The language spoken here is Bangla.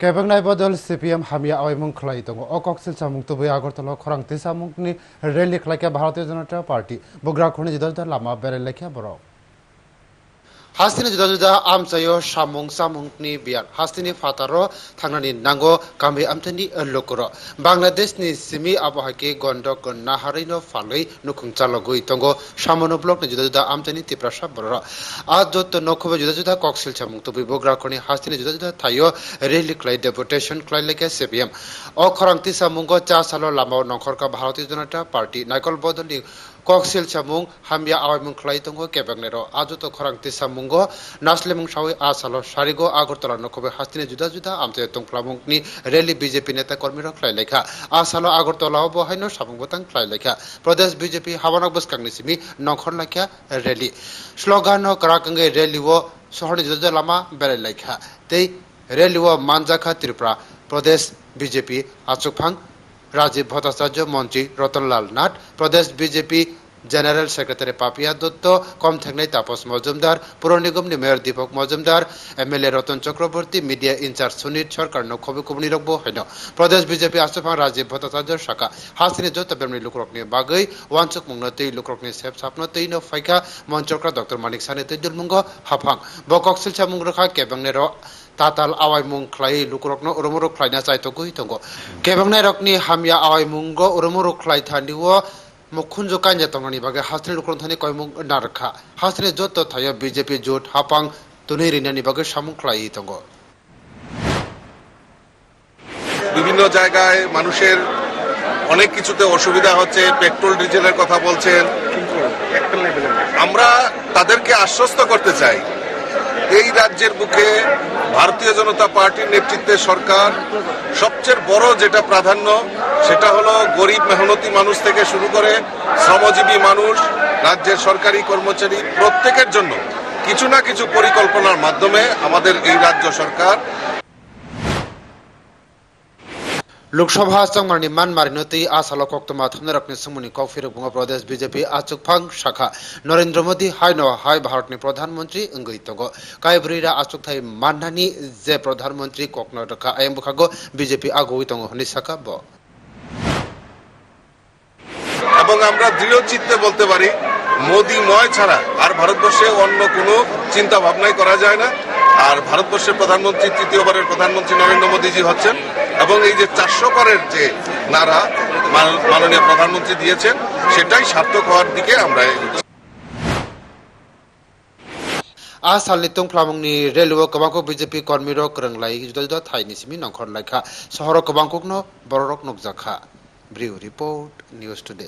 কেবং নাই বদল চি পি এম হামিয়া অয় মুখলাই দো অ কক সিলসা মুক্ত বই আগরতলা খরাং তিসা মুক্তি রেলি খলাকে ভারতীয় জনতা পার্টি বগ্রা খুনি জিদল তার লামা বেরে লেখিয়া বড় hastini juda juda amchayo samung samung ni biar hastini fataro thangnani nango kambi amthani lokro bangladesh ni simi abo hake gondok naharino faloi nukhung chalogoi tongo samono block ni juda juda amchani tiprasha borro ajot nokhobe juda juda koksil chamung to bibogra koni hastini juda juda thayo rally clay deputation clay leke cpm o khorangti samungo cha salo lama nongkhor ka bharatiya janata party naikol bodoli koksil chamung hambia awamung khlai tongko kebang ro ajo to khorang ti samung go naslemung shawi asalo sharigo agortola nokobe hastine juda juda amte tongklamung ni rally BJP নেতা কর্মীরা খ্লাই লেখা আসালো আগরতলা বহাইন সাবং বতাং খ্লাই লেখা প্রদেশ বিজেপি হাওয়ানক বস কাংনিসিমি নখর লেখা রেলি স্লোগান করাকঙ্গে রেলি ও শহরে যোজ লামা বেড়ে লেখা তেই রেলি ও মানজাখা ত্রিপুরা প্রদেশ বিজেপি আচুকফাং রাজীব ভট্টাচার্য মন্ত্রী রতনলাল নাথ প্রদেশ BJP general secretary Papiya Datta কম থাকনাই তাপস মজুমদার, পুর নিগমনি mayor Dipak Majumdar, MLA Ratan Chakraborty, media incharge Sunil Sarkar নখবি কুবনি রকবো, হইন। প্রদেশ বিজেপি আসফাং রাজীব ভট্টাচার্য শাখা, হাসিনি যত বেমনি লুকরকনি বাগৈ, ওয়ানচুক মুংনো তৈ লুকরকনি সেব সাপনো তৈ ন ফাইকা, মঞ্চক্রা ডক্টর মানিক সানি তৈ দুলমুঙ্গ হাফাং। বকক সিলসা মুংরখা কেবাংনে র তাতাল আওয়াই মুং খ্লাই লুকরকনো উরুমুরু খ্লাইনা চাইতগুই তঙ্গ। কেবাংনাই রকনি হামিয়া আওয়াই মুঙ্গ উরুমুরু খ্লাই মুখুঞ্জ কাঞ্জা তংনি বাগে হাসনি লুকরন থানি কয়মুং নারখা হাসনি যত থায় বিজেপি জোট হাপাং তুনি রিনানি বাগে সামুং খ্লাই তঙ্গ বিভিন্ন জায়গায় মানুষের অনেক কিছুতে অসুবিধা হচ্ছে পেট্রোল ডিজেলের কথা বলছেন আমরা তাদেরকে আশ্বস্ত করতে চাই। এই রাজ্যের বুকে ভারতীয় জনতা পার্টির নেতৃত্বে সরকার সবচেয়ে বড় যেটা প্রাধান্য, সেটা হলো গরিব মেহনতি মানুষ থেকে শুরু করে শ্রমজীবী মানুষ, রাজ্যের সরকারি কর্মচারী প্রত্যেকের জন্য কিছু না কিছু পরিকল্পনার মাধ্যমে আমাদের এই রাজ্য সরকার লোকসভা চংমানি মানমারিনো তৈ আসালো কক্তমা থামনারকনি সমুনি কফির বুঙ্গ প্রদেশ বিজেপি আচুকফাং শাখা নরেন্দ্র মোদী হাইন হাই ভারতনি প্রধানমন্ত্রী অঙ্গই তঙ্গ কাইব্রিরা আচুক থাই মানহানি যে প্রধানমন্ত্রী ককনরকা আইম বুখাগো বিজেপি আগুই তঙ্গ হনি শাখা ব এবং আমরা দৃঢ় চিত্তে বলতে পারি মোদিময় ছাড়া আর ভারতবর্ষে অন্য কোনো চিন্তা ভাবনাই করা যায় না। আর ভারতবর্ষের প্রধানমন্ত্রী, তৃতীয়বারের প্রধানমন্ত্রী নরেন্দ্র মোদীজি হচ্ছেন। এবং এই যে চারশো করের যে নারা মান- মাননীয় প্রধানমন্ত্রী দিয়েছেন সেটাই সার্থক হওয়ার দিকে আমরা এগোচ্ছি। आ सालनि तंफ्लामुंनि रेलवे गोबांखौ बिजेपि कर्मीरो फोरोंलाय जुदा जुदा थाइनि सिमी नंखर लायखा सहर गोबांखौनो बररक नुकजाखा ब्रिउ रिपर्ट निउज टुडे